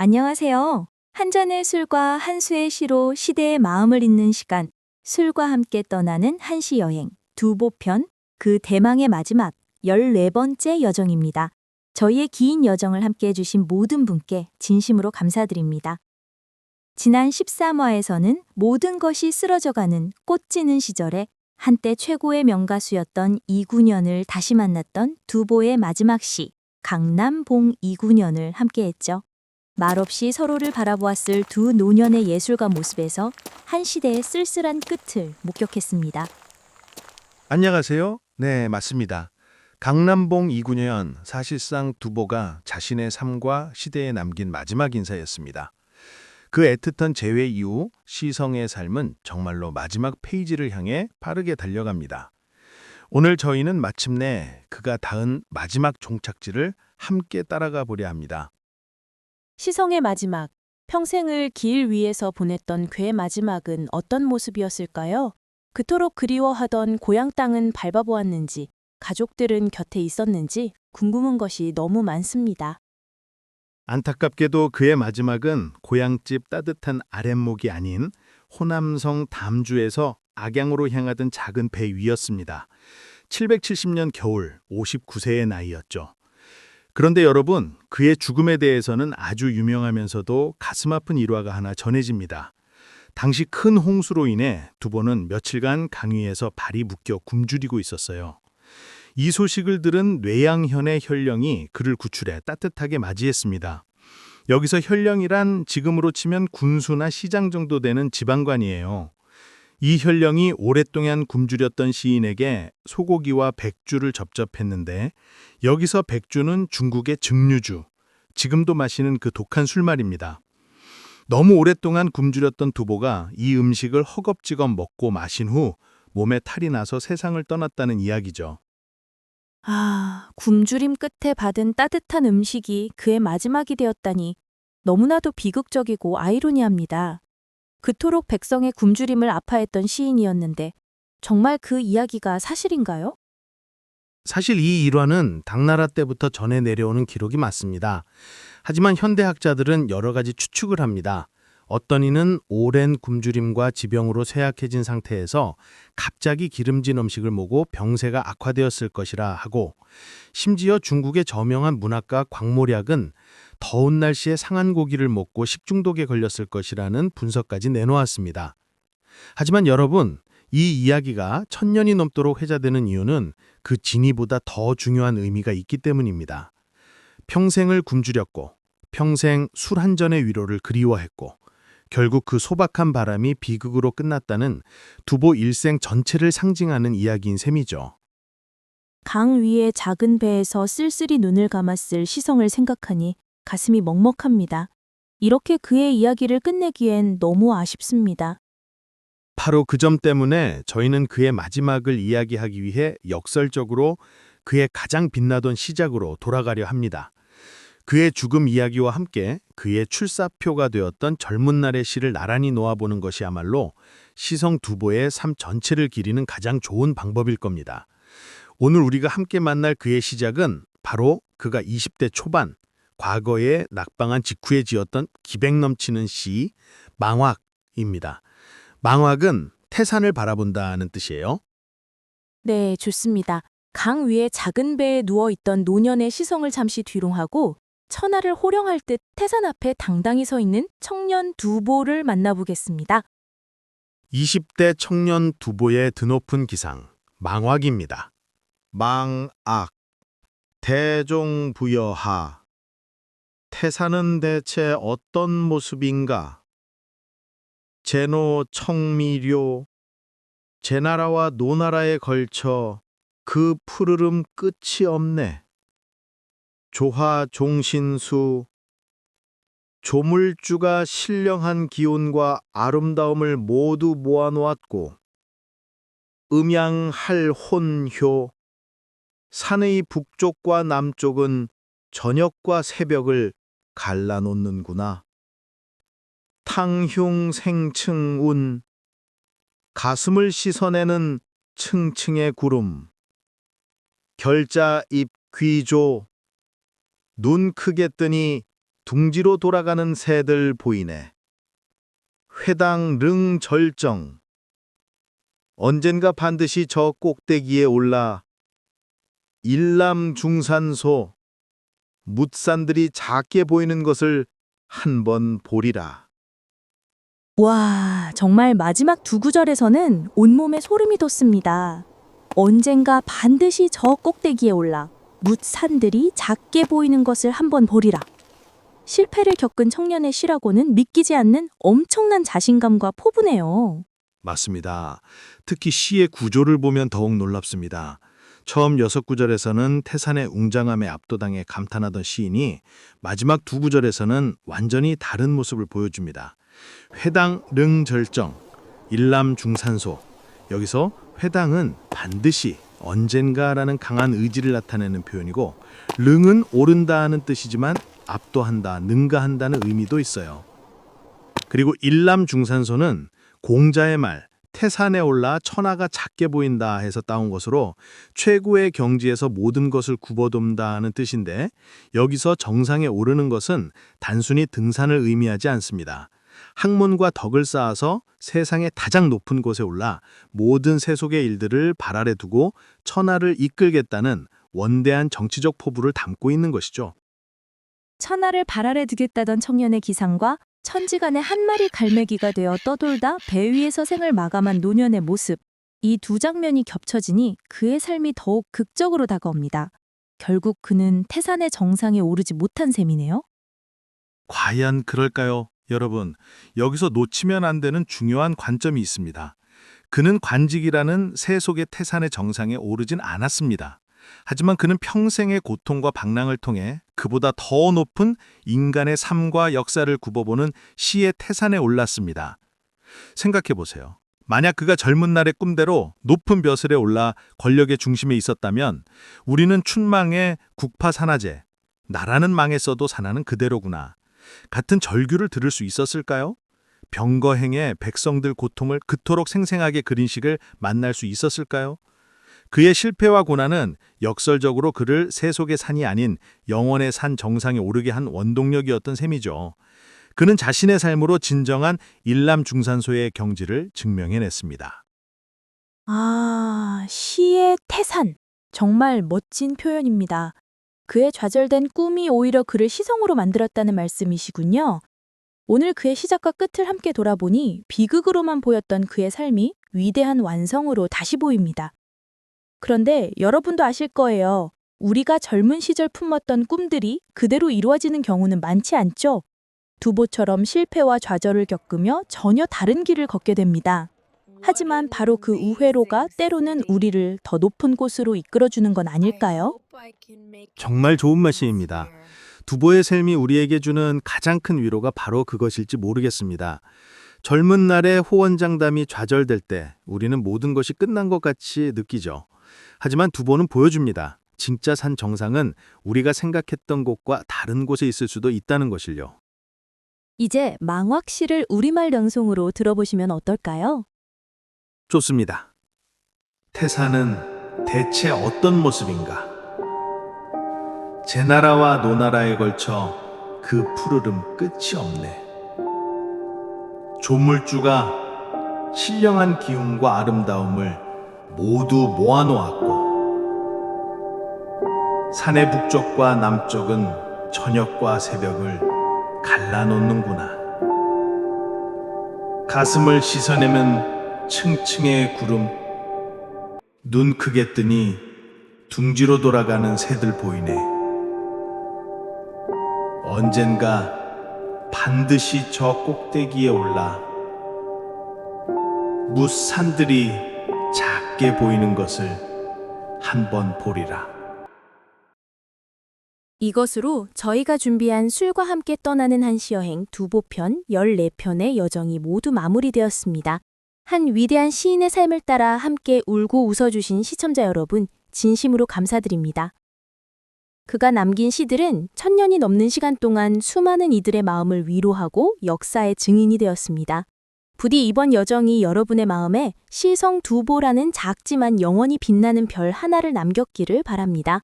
안녕하세요. 한 잔의 술과 한 수의 시로 시대의 마음을 잇는 시간, 술과 함께 떠나는 한시 여행, 두보편, 그 대망의 마지막 14번째 여정입니다. 저희의 긴 여정을 함께 해주신 모든 분께 진심으로 감사드립니다. 지난 13화에서는 모든 것이 쓰러져가는 꽃 지는 시절에 한때 최고의 명가수였던 이군현을 다시 만났던 두보의 마지막 시, 강남봉 이군현을 함께했죠. 말없이 서로를 바라보았을 두 노년의 예술가 모습에서 한 시대의 쓸쓸한 끝을 목격했습니다. 안녕하세요. 네, 맞습니다. 강남봉 이군현 사실상 두보가 자신의 삶과 시대에 남긴 마지막 인사였습니다. 그 애틋한 재회 이후 시성의 삶은 정말로 마지막 페이지를 향해 빠르게 달려갑니다. 오늘 저희는 마침내 그가 닿은 마지막 종착지를 함께 따라가 보려 합니다. 시성의 마지막, 평생을 길 위에서 보냈던 그의 마지막은 어떤 모습이었을까요? 그토록 그리워하던 고향 땅은 밟아보았는지, 가족들은 곁에 있었는지 궁금한 것이 너무 많습니다. 안타깝게도 그의 마지막은 고향집 따뜻한 아랫목이 아닌 호남성 담주에서 악양으로 향하던 작은 배 위였습니다. 770년 겨울 59세의 나이였죠. 그런데 여러분, 그의 죽음에 대해서는 아주 유명하면서도 가슴 아픈 일화가 하나 전해집니다. 당시 큰 홍수로 인해 두보는 며칠간 강위에서 발이 묶여 굶주리고 있었어요. 이 소식을 들은 뇌양현의 혈령이 그를 구출해 따뜻하게 맞이했습니다. 여기서 혈령이란 지금으로 치면 군수나 시장 정도 되는 지방관이에요. 이 혈령이 오랫동안 굶주렸던 시인에게 소고기와 백주를 접접했는데 여기서 백주는 중국의 증류주, 지금도 마시는 그 독한 술 말입니다. 너무 오랫동안 굶주렸던 두보가 이 음식을 허겁지겁 먹고 마신 후 몸에 탈이 나서 세상을 떠났다는 이야기죠. 아, 굶주림 끝에 받은 따뜻한 음식이 그의 마지막이 되었다니 너무나도 비극적이고 아이러니합니다. 그토록 백성의 굶주림을 아파했던 시인이었는데 정말 그 이야기가 사실인가요? 사실 이 일화는 당나라 때부터 전해 내려오는 기록이 맞습니다. 하지만 현대학자들은 여러 가지 추측을 합니다. 어떤 이는 오랜 굶주림과 지병으로 쇠약해진 상태에서 갑자기 기름진 음식을 먹고 병세가 악화되었을 것이라 하고 심지어 중국의 저명한 문학가 광모략은 더운 날씨에 상한 고기를 먹고 식중독에 걸렸을 것이라는 분석까지 내놓았습니다. 하지만 여러분, 이 이야기가 천년이 넘도록 회자되는 이유는 그 진위보다 더 중요한 의미가 있기 때문입니다. 평생을 굶주렸고 평생 술 한 잔의 위로를 그리워했고 결국 그 소박한 바람이 비극으로 끝났다는 두보 일생 전체를 상징하는 이야기인 셈이죠. 강 위의 작은 배에서 쓸쓸히 눈을 감았을 시성을 생각하니 가슴이 먹먹합니다. 이렇게 그의 이야기를 끝내기엔 너무 아쉽습니다. 바로 그 점 때문에 저희는 그의 마지막을 이야기하기 위해 역설적으로 그의 가장 빛나던 시작으로 돌아가려 합니다. 그의 죽음 이야기와 함께 그의 출사표가 되었던 젊은 날의 시를 나란히 놓아보는 것이야말로 시성 두보의 삶 전체를 기리는 가장 좋은 방법일 겁니다. 오늘 우리가 함께 만날 그의 시작은 바로 그가 20대 초반, 과거에 낙방한 직후에 지었던 기백 넘치는 시 망확입니다. 망확은 태산을 바라본다는 뜻이에요. 네, 좋습니다. 강 위에 작은 배에 누워있던 노년의 시성을 잠시 뒤로 하고 천하를 호령할 듯 태산 앞에 당당히 서 있는 청년 두보를 만나보겠습니다. 20대 청년 두보의 드높은 기상, 망확입니다. 망악 대종부여하 태산은 대체 어떤 모습인가? 제노 청미료 제나라와 노나라에 걸쳐 그 푸르름 끝이 없네. 조화 종신수 조물주가 신령한 기운과 아름다움을 모두 모아놓았고 음양할 혼효 산의 북쪽과 남쪽은 저녁과 새벽을 갈라놓는구나. 탕흉 생층운 가슴을 씻어내는 층층의 구름 결자 입 귀조 눈 크게 뜨니 둥지로 돌아가는 새들 보이네. 회당 릉 절정. 언젠가 반드시 저 꼭대기에 올라 일남 중산소 묻산들이 작게 보이는 것을 한 번 보리라. 와, 정말 마지막 두 구절에서는 온몸에 소름이 돋습니다. 언젠가 반드시 저 꼭대기에 올라 묻 산들이 작게 보이는 것을 한번 보리라. 실패를 겪은 청년의 시라고는 믿기지 않는 엄청난 자신감과 포부네요. 맞습니다. 특히 시의 구조를 보면 더욱 놀랍습니다. 처음 여섯 구절에서는 태산의 웅장함에 압도당해 감탄하던 시인이 마지막 두 구절에서는 완전히 다른 모습을 보여줍니다. 회당 릉 절정, 일남 중산소. 여기서 회당은 반드시 언젠가라는 강한 의지를 나타내는 표현이고 릉은 오른다 하는 뜻이지만 압도한다, 능가한다는 의미도 있어요. 그리고 일남 중산소는 공자의 말 태산에 올라 천하가 작게 보인다 해서 따온 것으로 최고의 경지에서 모든 것을 굽어돔다 하는 뜻인데 여기서 정상에 오르는 것은 단순히 등산을 의미하지 않습니다. 학문과 덕을 쌓아서 세상의 가장 높은 곳에 올라 모든 세속의 일들을 발 아래 두고 천하를 이끌겠다는 원대한 정치적 포부를 담고 있는 것이죠. 천하를 발 아래 두겠다던 청년의 기상과 천지간의 한 마리 갈매기가 되어 떠돌다 배 위에서 생을 마감한 노년의 모습. 이 두 장면이 겹쳐지니 그의 삶이 더욱 극적으로 다가옵니다. 결국 그는 태산의 정상에 오르지 못한 셈이네요. 과연 그럴까요? 여러분, 여기서 놓치면 안 되는 중요한 관점이 있습니다. 그는 관직이라는 세속의 태산의 정상에 오르진 않았습니다. 하지만 그는 평생의 고통과 방랑을 통해 그보다 더 높은 인간의 삶과 역사를 굽어보는 시의 태산에 올랐습니다. 생각해 보세요. 만약 그가 젊은 날의 꿈대로 높은 벼슬에 올라 권력의 중심에 있었다면 우리는 춘망의 국파 산하제, 나라는 망했어도 사나는 그대로구나. 같은 절규를 들을 수 있었을까요? 병거행의 백성들 고통을 그토록 생생하게 그린 식을 만날 수 있었을까요? 그의 실패와 고난은 역설적으로 그를 세속의 산이 아닌 영원의 산 정상에 오르게 한 원동력이었던 셈이죠. 그는 자신의 삶으로 진정한 일남 중산소의 경지를 증명해냈습니다. 아, 시의 태산. 정말 멋진 표현입니다. 그의 좌절된 꿈이 오히려 그를 시성으로 만들었다는 말씀이시군요. 오늘 그의 시작과 끝을 함께 돌아보니 비극으로만 보였던 그의 삶이 위대한 완성으로 다시 보입니다. 그런데 여러분도 아실 거예요. 우리가 젊은 시절 품었던 꿈들이 그대로 이루어지는 경우는 많지 않죠? 두보처럼 실패와 좌절을 겪으며 전혀 다른 길을 걷게 됩니다. 하지만 바로 그 우회로가 때로는 우리를 더 높은 곳으로 이끌어주는 건 아닐까요? 정말 좋은 말씀입니다. 두보의 삶이 우리에게 주는 가장 큰 위로가 바로 그것일지 모르겠습니다. 젊은 날의 호언장담이 좌절될 때 우리는 모든 것이 끝난 것 같이 느끼죠. 하지만 두보는 보여줍니다. 진짜 산 정상은 우리가 생각했던 곳과 다른 곳에 있을 수도 있다는 것을요. 이제 망확시를 우리말 연송으로 들어보시면 어떨까요? 좋습니다. 태산은 대체 어떤 모습인가? 제 나라와 노나라에 걸쳐 그 푸르름 끝이 없네. 조물주가 신령한 기운과 아름다움을 모두 모아놓았고, 산의 북쪽과 남쪽은 저녁과 새벽을 갈라놓는구나. 가슴을 씻어내면 층층의 구름, 눈 크게 뜨니 둥지로 돌아가는 새들 보이네. 언젠가 반드시 저 꼭대기에 올라 무산들이 작게 보이는 것을 한번 보리라. 이것으로 저희가 준비한 술과 함께 떠나는 한시 여행 두보편 14편의 여정이 모두 마무리되었습니다. 한 위대한 시인의 삶을 따라 함께 울고 웃어주신 시청자 여러분, 진심으로 감사드립니다. 그가 남긴 시들은 천년이 넘는 시간 동안 수많은 이들의 마음을 위로하고 역사의 증인이 되었습니다. 부디 이번 여정이 여러분의 마음에 시성 두보라는 작지만 영원히 빛나는 별 하나를 남겼기를 바랍니다.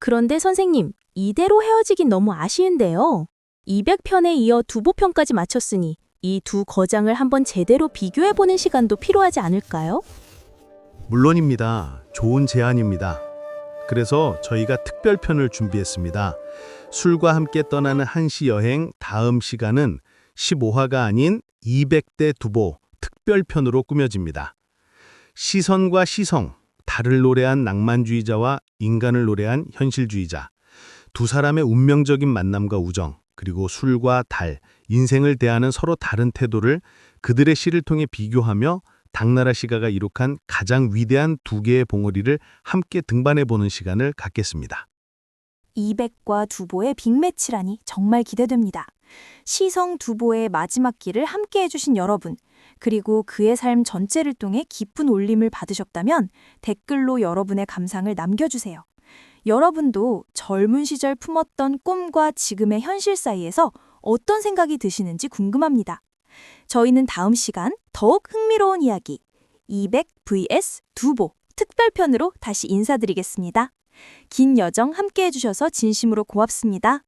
그런데 선생님, 이대로 헤어지긴 너무 아쉬운데요. 200편에 이어 두보편까지 마쳤으니 이 두 거장을 한번 제대로 비교해보는 시간도 필요하지 않을까요? 물론입니다. 좋은 제안입니다. 그래서 저희가 특별편을 준비했습니다. 술과 함께 떠나는 한시 여행 다음 시간은 15화가 아닌 200대 두보 특별편으로 꾸며집니다. 시선과 시성, 달을 노래한 낭만주의자와 인간을 노래한 현실주의자, 두 사람의 운명적인 만남과 우정, 그리고 술과 달, 인생을 대하는 서로 다른 태도를 그들의 시를 통해 비교하며 당나라 시가가 이룩한 가장 위대한 두 개의 봉우리를 함께 등반해보는 시간을 갖겠습니다. 200과 두보의 빅매치라니 정말 기대됩니다. 시성 두보의 마지막 길을 함께 해주신 여러분, 그리고 그의 삶 전체를 통해 깊은 울림을 받으셨다면 댓글로 여러분의 감상을 남겨주세요. 여러분도 젊은 시절 품었던 꿈과 지금의 현실 사이에서 어떤 생각이 드시는지 궁금합니다. 저희는 다음 시간 더욱 흥미로운 이야기 200 vs 두보 특별편으로 다시 인사드리겠습니다. 긴 여정 함께 해주셔서 진심으로 고맙습니다.